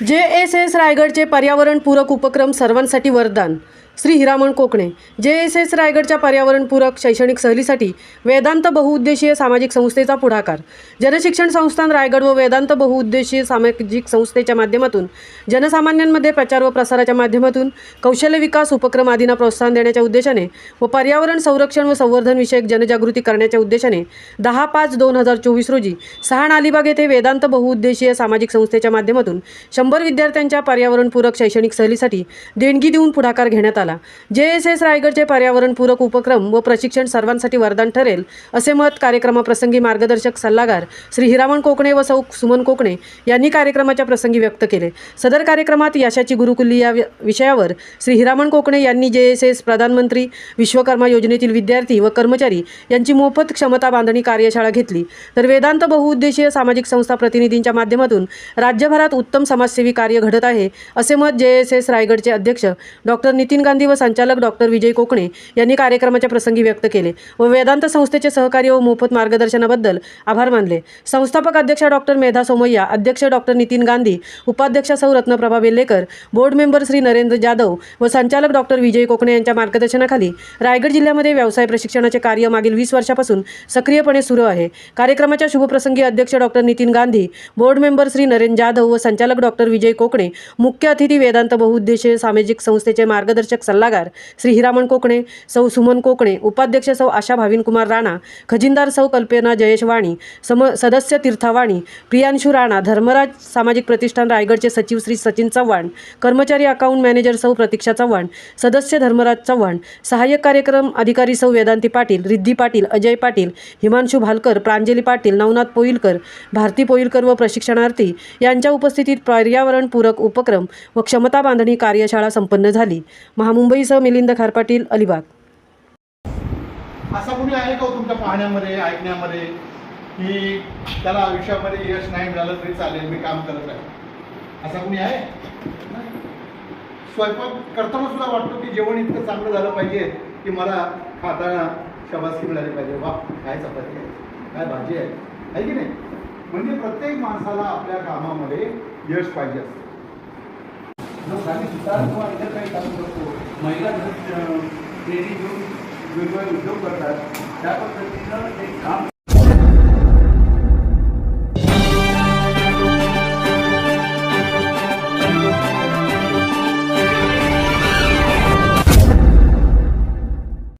जे S S रायगडचे पर्यावरणपूरक उपक्रम सर्वांसाठी वरदान. श्री हिरामण कोकणे. जे एस एस रायगडच्या पर्यावरणपूरक शैक्षणिक सहलीसाठी वेदांत बहुउद्देशीय सामाजिक संस्थेचा पुढाकार. जनशिक्षण संस्थान रायगड व वेदांत बहुउद्देशीय सामाजिक संस्थेच्या माध्यमातून जनसामान्यांमध्ये प्रचार व प्रसाराच्या माध्यमातून कौशल्य विकास उपक्रम आदींना प्रोत्साहन देण्याच्या उद्देशाने व पर्यावरण संरक्षण व संवर्धन विषयक जनजागृती करण्याच्या उद्देशाने दहा पाच दोन हजार चोवीस रोजी सहाण अलिबाग येथे वेदांत बहुउद्देशीय सामाजिक संस्थेच्या माध्यमातून शंभर विद्यार्थ्यांच्या पर्यावरणपूरक शैक्षणिक सहलीसाठी देणगी देऊन पुढाकार घेण्यात आला. जे एस एस रायगडचे पर्यावरणपूरक उपक्रम व प्रशिक्षण सर्वांसाठी वरदान ठरेल असे मत कार्यक्रमाप्रसंगी मार्गदर्शक सल्लागार श्री हिरामण कोकणे व सौ सुमन कोकणे यांनी कार्यक्रमाच्या प्रसंगी व्यक्त केले. सदर कार्यक्रमात यशाची गुरुकुल्ली या विषयावर श्री हिरामण कोकणे यांनी जे एस एस प्रधानमंत्री विश्वकर्मा योजनेतील विद्यार्थी व कर्मचारी यांची मोफत क्षमता बांधणी कार्यशाळा घेतली. तर वेदांत बहुउद्देशीय सामाजिक संस्था प्रतिनिधींच्या माध्यमातून राज्यभरात उत्तम समाजसेवी कार्य घडत आहे असे मत जे एस एस रायगडचे अध्यक्ष डॉक्टर नितीन गांधी व संचालक डॉक्टर विजय कोकणे यांनी कार्यक्रमाच्या प्रसंगी व्यक्त केले व वेदांत संस्थेचे सहकार्य व मोफत मार्गदर्शनाबद्दल आभार मानले. संस्थापक अध्यक्ष डॉक्टर मेधा सोमय्या अध्यक्ष डॉक्टर नितीन गांधी उपाध्यक्ष सौ रत्नप्रभा बेल्लेकर बोर्ड मेंबर श्री नरेंद्र जाधव व संचालक डॉक्टर विजय कोकणे यांच्या मार्गदर्शनाखाली रायगड जिल्ह्यामध्ये व्यवसाय प्रशिक्षणाचे कार्य मागील वीस वर्षापासून सक्रियपणे सुरू आहे. कार्यक्रमाच्या शुभप्रसंगी अध्यक्ष doctor Nitin Gandhi board member Shri Narendra Jadhav व संचालक डॉक्टर विजय कोकणे मुख्य अतिथी वेदांत बहुउद्देशीय सामाजिक संस्थेचे मार्गदर्शक सल्लागार श्री हिरामण कोकणे सौ सुमन कोकणे उपाध्यक्ष सौ आशा भाविनकुमार राणा खजिनदार सौ कल्पना जयेश वाणी सम सदस्य तीर्थावाणी प्रियांशू राणा धर्मराज सामाजिक प्रतिष्ठान रायगडचे सचिव श्री सचिन चव्हाण कर्मचारी अकाउंट मॅनेजर सौ प्रतीक्षा चव्हाण सदस्य धर्मराज चव्हाण सहाय्यक कार्यक्रम अधिकारी सौ वेदांती पाटील रिद्धी पाटील अजय पाटील हिमांशू भालकर प्रांजली पाटील नवनाथ पोईलकर भारती पोईलकर व प्रशिक्षणार्थी यांच्या उपस्थितीत पर्यावरणपूरक उपक्रम व क्षमता बांधणी कार्यशाळा संपन्न झाली. महा महामुंबईसह मिलिंद खारपाटील अलिबाग. असा कुणी आहे का हो तुमच्या पाहण्यामध्ये ऐकण्यामध्ये की त्याला आयुष्यामध्ये यश नाही मिळालं तरी चालेल मी काम करत आहे? असा कुणी आहे? स्वयंपाक करताना सुद्धा वाटतो की जेवण इतकं चांगलं झालं पाहिजे की मला खाताना शबासकी मिळाली पाहिजे. वा काय चपाती आहे? काय भाजी आहे? आहे की नाही? म्हणजे प्रत्येक माणसाला आपल्या कामामध्ये यश पाहिजे असतं. जो आम्ही सुतार किंवा इतर काही काम करतो महिला ट्रेनिंग घेऊन वेगवेगळे उद्योग करतात. त्या पद्धतीनं ते काम